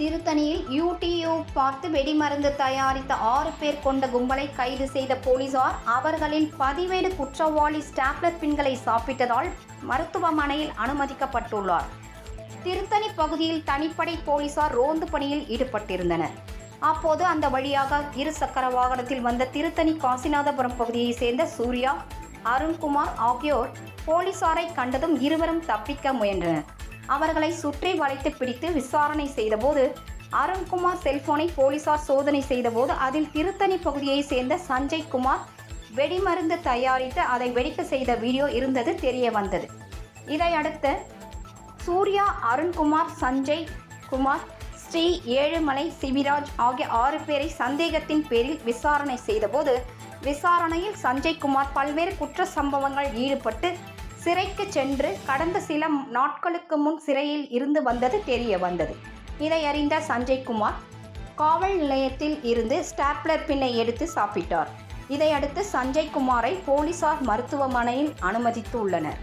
திருத்தணியில் யூடியூப் பார்த்து வெடிமருந்து தயாரித்த ஆறு பேர் கொண்ட கும்பலை கைது செய்த போலீசார் அவர்களின் பதிவேடு குற்றவாளி ஸ்டாப்லர் பின்களை சாப்பிட்டதால் மருத்துவமனையில் அனுமதிக்கப்பட்டுள்ளார். திருத்தணி பகுதியில் தனிப்படை போலீசார் ரோந்து பணியில் ஈடுபட்டிருந்தனர். அப்போது அந்த வழியாக இருசக்கர வாகனத்தில் வந்த திருத்தணி காசிநாதபுரம் பகுதியைச் சேர்ந்த சூர்யா அருண்குமார் ஆகியோர் போலீசாரை கண்டதும் இருவரும் தப்பிக்க முயன்றனர். அவர்களை சுற்றி வளைத்து பிடித்து விசாரணை செய்தபோது அருண்குமார் செல்போனை போலீசார் சோதனை செய்தபோது அதில் திருத்தணி பகுதியைச் சேர்ந்த சஞ்சய் குமார் வெடிமருந்து தயாரித்து அதை வெடிக்க செய்த வீடியோ இருந்தது தெரிய வந்தது. இதையடுத்து சூர்யா அருண்குமார் சஞ்சய் குமார் ஸ்ரீ ஏழுமலை சிவிராஜ் ஆகிய ஆறு பேரை சந்தேகத்தின் பேரில் விசாரணை செய்தபோது விசாரணையில் சஞ்சய் குமார் பல்வேறு குற்ற சம்பவங்கள் ஈடுபட்டு சிறைக்கு சென்று கடந்த சில நாட்களுக்கு முன் சிறையில் இருந்து வந்தது தெரிய வந்தது. இதை அறிந்த சஞ்சய் குமார் காவல் நிலையத்தில் இருந்து ஸ்டாப்லர் பின்னை எடுத்து சாப்பிட்டார். இதையடுத்து சஞ்சய் குமாரை போலீசார் மருத்துவமனையில் அனுமதித்து உள்ளனர்